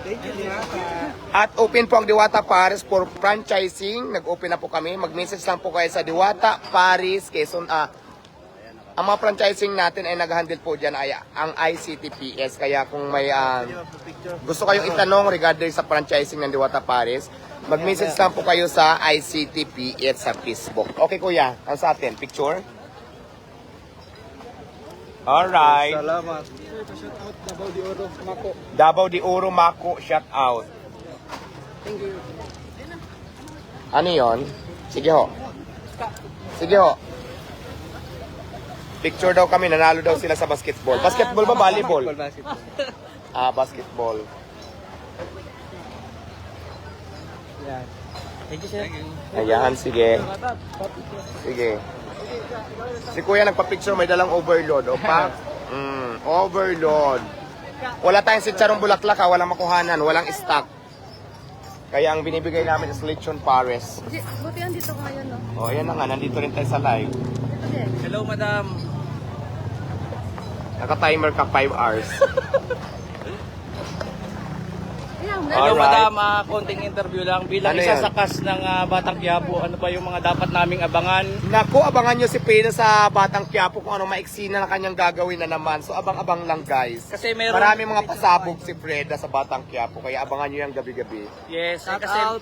Thank you, Diwata. At open po ang Diwata Paris for franchising. Nag-open na po kami. Mag-message lang po kayo sa Diwata Paris, Quezon. Ah, ang mga franchising natin ay nag-handle po dyan ay ang ICTPS. Kaya kung may ah, gusto kayong itanong regarding sa franchising ng Diwata Paris, mag-message lang po kayo sa ICTPS sa Facebook. Okay kuya, ang sa atin? Picture? Alright. Salamat. Shout out Davao de Oro, Mako. Davao de Oro Mako, shout out. Thank you. Ano yon? Sige ho. Sige ho. Picture daw kami, nanalo daw sila sa basketball. Basketball ba, volleyball? Basketball. Ah, basketball. Yan. Thank you, sir. Ayan, sige. Sige. Si kuya nagpa-picture, may dalang overload. O pa? Mm, overload. Wala tayong sitsarong bulaklak ha, walang makuhanan, walang stock. Kaya ang binibigay namin is lechon pares. Di- Buti yan dito ko ngayon, no? O, ayan na nga, nandito rin tayo sa live. Din. Hello, madam. Naka-timer ka 5 hours. Hello, madam. Ah, konting interview lang. Bilang Ano isa yan? sa cast ng ah, Batang Quiapo, ano ba yung mga dapat naming abangan? Naku, abangan nyo si Pena sa Batang Quiapo kung ano maiksi na kanyang gagawin na naman. So abang-abang lang guys. Kasi meron... Marami mga pasabog si Freda sa Batang Quiapo kaya abangan nyo yung gabi-gabi. Yes, Shout kasi out